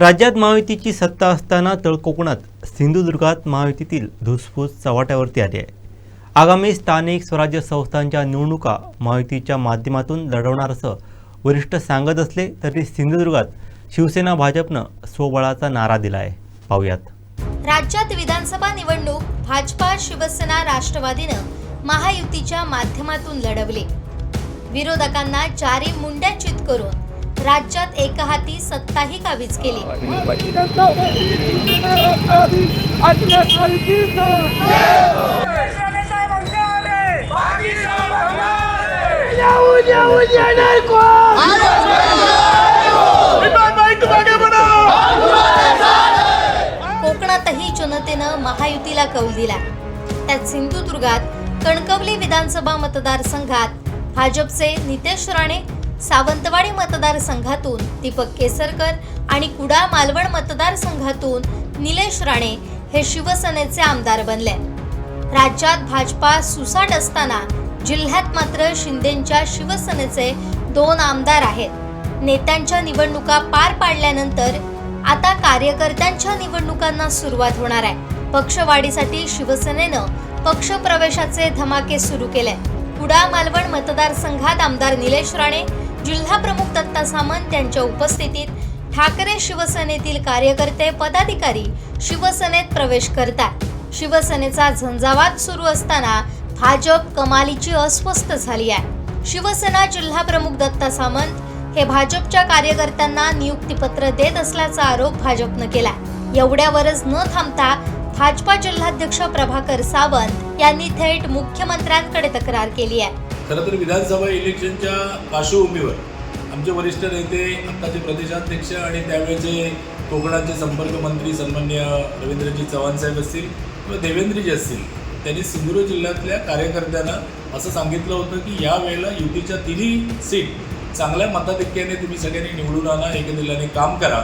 राज्यात महायुतीची सत्ता असताना तळ कोकणात सिंधुदुर्गात महायुतीतील धुसफूस चव्हाट्यावरती आली आहे. आगामी स्थानिक स्वराज्य संस्थांच्या निवडणुका महायुतीच्या माध्यमातून लढवणार असं वरिष्ठ सांगत असले तरी सिंधुदुर्गात शिवसेना भाजपनं स्वबळाचा नारा दिला आहे पाहूयात. राज्यात विधानसभा निवडणूक भाजपा शिवसेना राष्ट्रवादीनं महायुतीच्या माध्यमातून लढवले. विरोधकांना चारी मुंड्या चित करून राज्यात एकहाती सत्ताही काबीज केली. कोकणातही जनतेनं महायुतीला कौल दिला. त्यात सिंधुदुर्गात कणकवली विधानसभा मतदारसंघात भाजपचे नितेश राणे सावंतवाडी मतदारसंघातून दीपक केसरकर आणि कुडाळ मालवण मतदारसंघातून निलेश राणे हे शिवसेनेचे आमदार बनले. राज्यात भाजपा सुसाट असताना जिल्ह्यात मात्र शिंदेंच्या शिवसेनेचे दोन आमदार आहेत. नेत्यांच्या निवडणुका पार पाडल्यानंतर आता कार्यकर्त्यांच्या निवडणुकांना सुरुवात होणार आहे. पक्षवाढीसाठी शिवसेनेनं पक्षप्रवेशाचे धमाके सुरू केले. कुडा मालवण मतदारसंघात आमदार निलेश राणे जिल्हा प्रमुख दत्ता सामंत यांच्या उपस्थितीत ठाकरे शिवसेनेतील कार्यकर्ते पदाधिकारी शिवसेनेत प्रवेश करतात शिवसेनेचा झंझावात सुरू असताना भाजप कमालीची अस्वस्थ झाली आहे. शिवसेना जिल्हा प्रमुख दत्ता सामंत हे भाजपच्या कार्यकर्त्यांना नियुक्तीपत्र देत असल्याचा आरोप भाजपनं केला एवढ्यावरच न थांबता भाजपा जिल्हाध्यक्ष प्रभाकर सावंत यांनी थेट मुख्यमंत्र्यांकडे तक्रार केली आहे. खरं तर विधानसभा इलेक्शनच्या पार्श्वभूमीवर आमचे वरिष्ठ नेते आत्ताचे प्रदेशाध्यक्ष आणि त्यावेळेचे कोकणाचे संपर्क मंत्री सन्मान्य रवींद्रजी चव्हाण साहेब असतील किंवा देवेंद्रजी असतील त्यांनी सिंधुदुर्ग जिल्ह्यातल्या कार्यकर्त्यांना असं सांगितलं होतं की या वेळेला युतीच्या तिन्ही सीट चांगल्या मताधिक्याने तुम्ही सगळ्यांनी निवडून आणा एकदिलाने काम करा.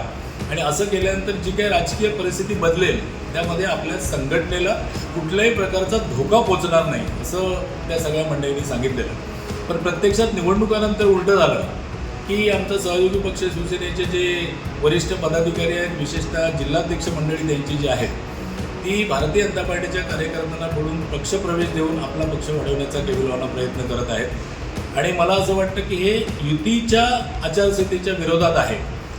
आणि असं केल्यानंतर जी काही राजकीय परिस्थिती बदलेल त्यामध्ये आपल्या संघटनेला कुठल्याही प्रकारचा धोका पोचणार नाही असं त्या सगळ्या मंडळींनी सांगितलेलं पण प्रत्यक्षात निवडणुकानंतर उलटं झालं की आमचा सहयोगी पक्ष शिवसेनेचे जे वरिष्ठ पदाधिकारी आहेत विशेषतः जिल्हाध्यक्ष मंडळी त्यांची जी आहेत ती भारतीय जनता पार्टीच्या कार्यकर्त्यांना बोलून पक्षप्रवेश देऊन आपला पक्ष वाढवण्याचा केविलवाना प्रयत्न करत आहेत. आणि मला असं वाटतं की हे युतीच्या आचारसंहितेच्या विरोधात आहे.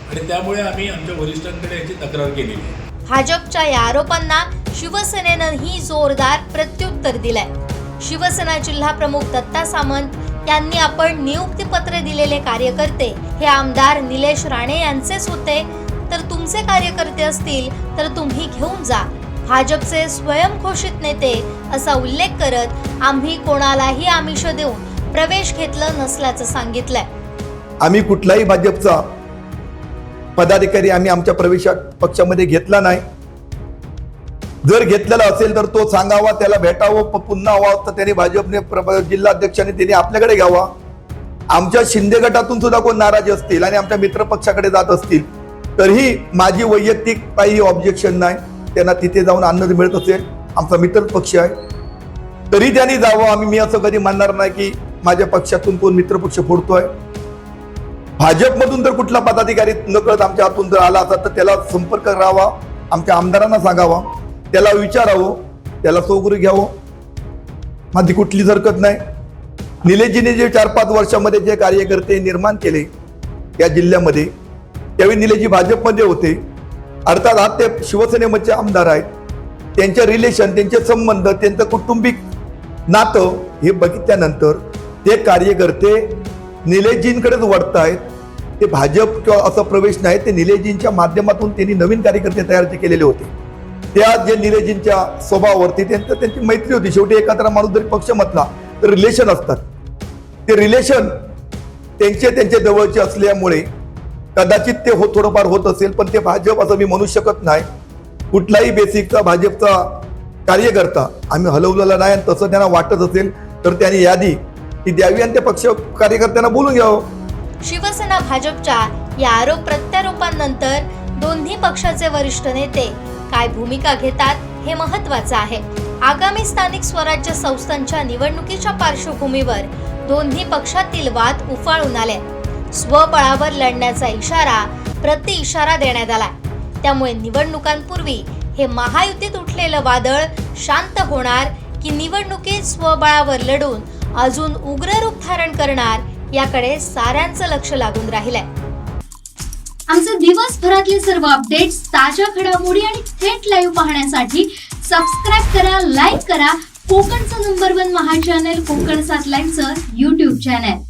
आणि त्यामुळे आम्ही आमच्या वरिष्ठांकडे याची तक्रार केलेली आहे. भाजपच्या या आरोपांना शिवसेनेनंही जोरदार प्रत्युत्तर दिलंय. शिवसेना जिल्हा प्रमुख दत्ता सामंत यांनी आपण नियुक्तीपत्र दिलेले कार्यकर्ते हे आमदार निलेश राणे यांचेच होते. तर तुमचे कार्यकर्ते असतील तर तुम्ही घेऊन जा. भाजपचे स्वयंघोषित नेते असा उल्लेख करत आम्ही कोणालाही आमिष देऊन प्रवेश घेतलं नसल्याचं सांगितलंय. आम्ही कुठलाही भाजपचा पदाधिकारी आम्ही आमच्या प्रवेशात पक्षामध्ये घेतला नाही. जर घेतलेला असेल तर तो सांगावा त्याला भेटावं पुन्हा हवा तर त्याने भाजपने जिल्हाध्यक्षाने त्याने आपल्याकडे घ्यावा. आमच्या शिंदे गटातून सुद्धा कोण नाराज असतील आणि आमच्या मित्र पक्षाकडे जात असतील तरीही माझी वैयक्तिक काही ऑब्जेक्शन नाही. त्यांना तिथे जाऊन आनंद मिळत असेल. आमचा मित्र पक्ष आहे. तरी त्यांनी जावं. आम्ही मी असं कधी म्हणणार नाही की माझ्या पक्षातून कोण मित्रपक्ष फोडतोय. भाजपमधून जर कुठला पदाधिकारी नकळत आमच्या हातून जर आला असता तर त्याला संपर्क करावा आमच्या आमदारांना सांगावा त्याला विचारावं त्याला सोगुरी घ्यावं. माझी कुठलीच हरकत नाही. निलेशजीने जे चार पाच वर्षामध्ये जे कार्यकर्ते निर्माण केले या जिल्ह्यामध्ये त्यावेळी निलेशजी भाजपमध्ये होते. अर्थात आज ते शिवसेनेमध्ये आमदार आहेत. त्यांचे रिलेशन त्यांचे संबंध त्यांचं कौटुंबिक नातं हे बघितल्यानंतर ते कार्यकर्ते निलेशजींकडेच वळत आहेत ते भाजप किंवा असा प्रवेश नाही ते निलेशजींच्या माध्यमातून त्यांनी नवीन कार्यकर्ते तयार जे केलेले होते. त्या जे निलेशजींच्या स्वभावावरती त्यांचं त्यांची मैत्री होती. शेवटी एखादा माणूस जरी पक्ष म्हटला तर रिलेशन असतात. ते रिलेशन त्यांचे त्यांच्या जवळचे असल्यामुळे कदाचित ते हो थोडंफार होत असेल पण ते भाजप असं मी म्हणू शकत नाही. कुठलाही बेसिकचा भाजपचा कार्यकर्ता आम्ही हलवलेला नाही आणि तसं त्यांना वाटत असेल तर त्यांनी यादी ही द्यावी आणि त्या पक्ष कार्यकर्त्यांना बोलून घ्यावं. शिवसेना भाजपच्या या आरोप प्रत्यारोपांनंतर दोन्ही पक्षाचे वरिष्ठ नेते काय भूमिका घेतात हे महत्वाचं आहे. आगामी स्थानिक स्वराज्य संस्थांच्या निवडणुकीच्या पार्श्वभूमीवर दोन्ही पक्षातील वाद उफाळून आले. स्वबळावर लढण्याचा इशारा प्रति इशारा देण्यात आला. त्यामुळे निवडणुकांपूर्वी हे महायुतीत उठलेलं वादळ शांत होणार की निवडणुकीत स्वबळावर लढून अजून उग्र रूप धारण करणार याकडे साऱ्यांचं लक्ष लागून राहिलंय. आमचे दिवसभरातले सर्व अपडेट्स ताज्या घडामोडी आणि थेट लाईव्ह पाहण्यासाठी सबस्क्राईब करा लाईक करा. कोकणचं नंबर वन महा चॅनल कोकण सात लाईनचं युट्यूब चॅनल